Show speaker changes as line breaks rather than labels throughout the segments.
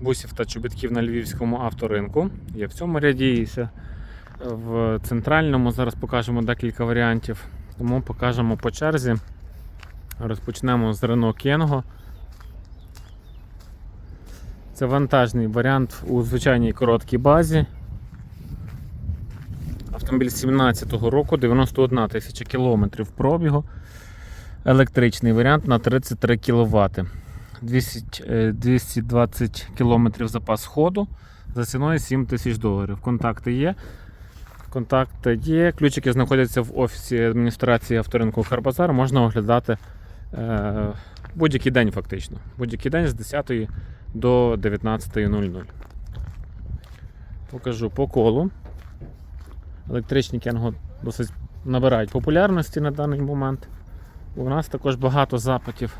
бусів та чобітків на львівському авторинку. Є в цьому ряді і в центральному. Зараз покажемо декілька варіантів. Тому покажемо по черзі. Розпочнемо з Renault Kengo. Це вантажний варіант у звичайній короткій базі. Автомобіль 17-го року, 91 тисяча кілометрів пробігу. Електричний варіант на 33 кВт. 200, е, 220 км запас ходу за ціною 7 тисяч доларів. Контакти є. Контакти є. Ключики знаходяться в офісі адміністрації авторинку Карбазар. Можна оглядати е, будь-який день, фактично. Будь-який день з 10 до 19.00. Покажу по колу. Електричні кенго досить набирають популярності на даний момент. У нас також багато запитів.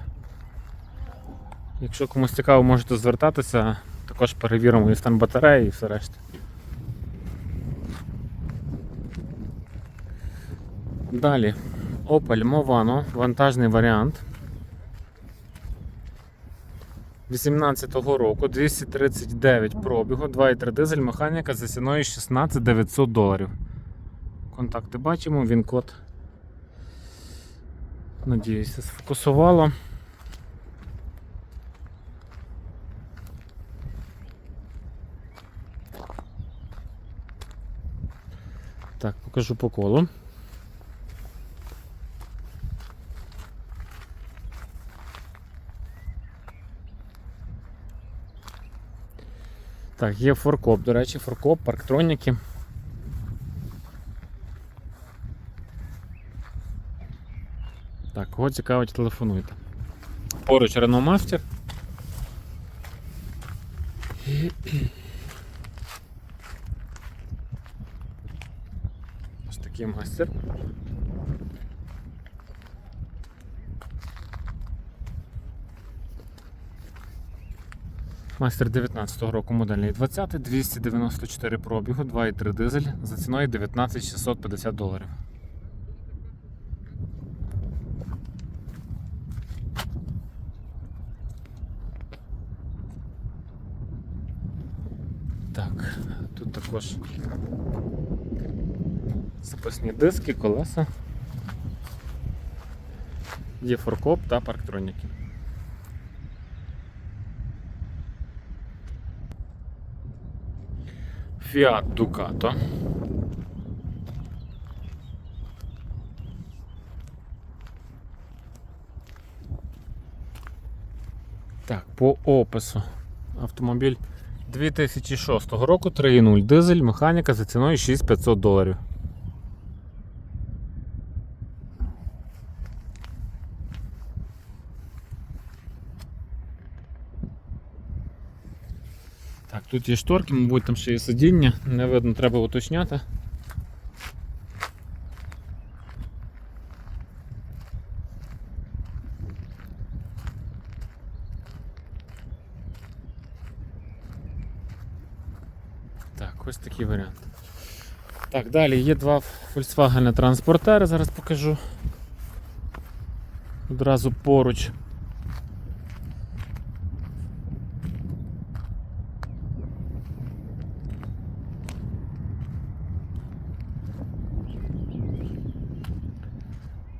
Якщо комусь цікаво, можете звертатися, також перевіримо і стан батареї і все решта. Далі Opel Movano, вантажний варіант. 18-го року 239 пробігу, 2,3 дизель, механіка за ціною 16 900 доларів. Контакти бачимо, він код. Надіюся, сфокусувало. Так, покажу по колу. Так, є форкоп, до речі, форкоп, парктроніки. Так, кого цікавить, телефонуйте. Поруч Renault Master. Такий мастер. Мастер 19-го року модельний 20, 294 пробігу, 2,3 дизель за ціною 19 650 доларів. Так, тут також запасні диски, колеса. Є форкоп та парктроніки. Fiat Ducato. Так, по опису. Автомобіль 2006 року 3.0 дизель, механіка за ціною 6500 доларів. Так, тут є шторки, мабуть, там ще є сидіння, не видно, треба уточняти. Так, ось такий варіант. Так, далі є два Volkswagen транспортери, зараз покажу. Одразу поруч.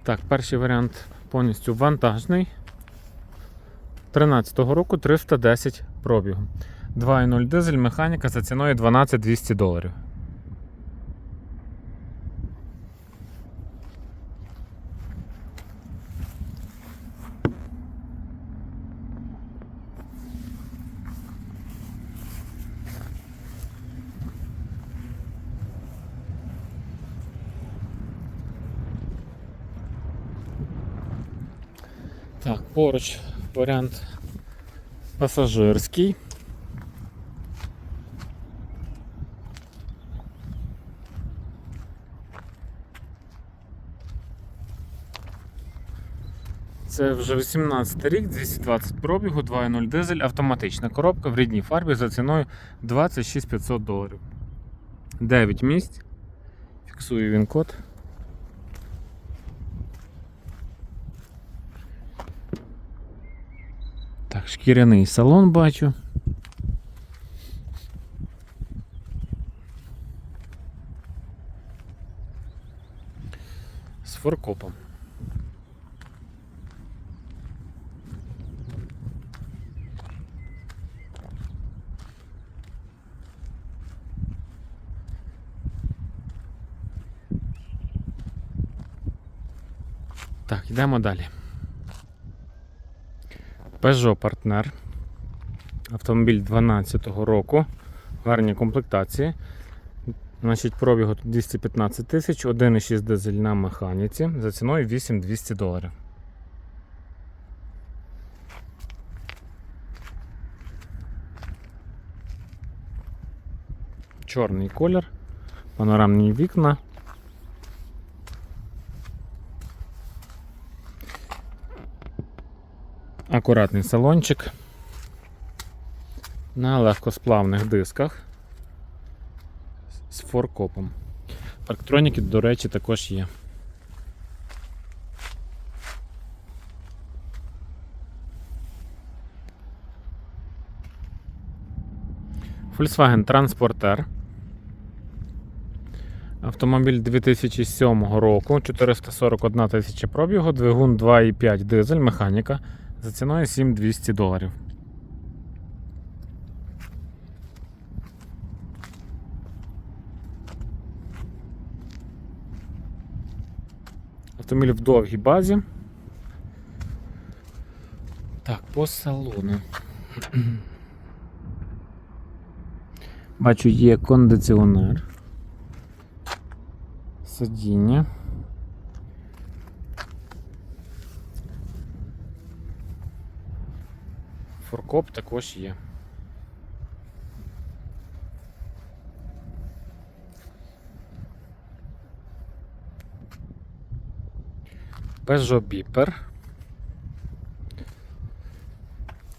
Так, перший варіант повністю вантажний. 13-го року 310 пробігу. 2.0 дизель, механіка за ціною 12 200 доларів. Так, поруч варіант пасажирський. Це вже 18 рік, 220 пробігу, 2.0 дизель, автоматична коробка в рідній фарбі за ціною 26 500 доларів. 9 місць. Фіксую він код. Так, шкіряний салон бачу. З форкопом. Так, йдемо далі. Peugeot Partner. Автомобіль 12-го року. Гарні комплектації. Значить, пробігу 215 тисяч, 1,6 дизель на механіці за ціною 8200 доларів. Чорний колір, панорамні вікна. Акуратний салончик на легкосплавних дисках з форкопом. Парктроніки, до речі, також є. Volkswagen Transporter. Автомобіль 2007 року, 441 тисяча пробігу, двигун 2,5 дизель, механіка за ціною 7200 доларів. Автомобіль в довгій базі. Так, по салону. Бачу, є кондиціонер. Сидіння. Форкоп також є. Peugeot Beeper.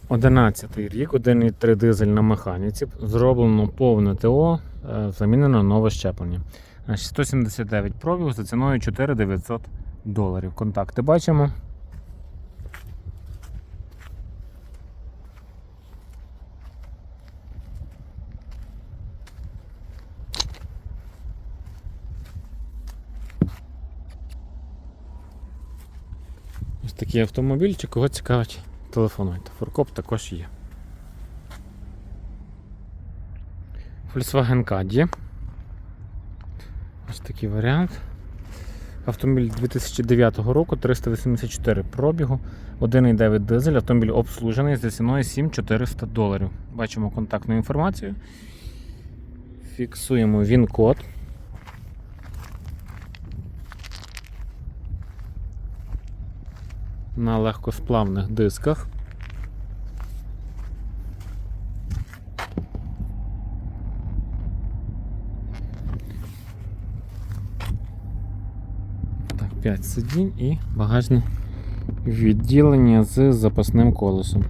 11 рік, 1,3 дизель на механіці. Зроблено повне ТО, е, замінено нове щеплення. Значить, 179 пробігу за ціною 4900 доларів. Контакти бачимо. Ось такий автомобільчик, кого цікавить, телефонуйте. Фуркоп також є. Volkswagen Caddy. Ось такий варіант. Автомобіль 2009 року, 384 пробігу, 1,9 дизель, автомобіль обслужений за ціною 7400 доларів. Бачимо контактну інформацію. Фіксуємо він-код. На легкосплавних дисках. Так, 5 сидінь і багажне відділення з запасним колесом.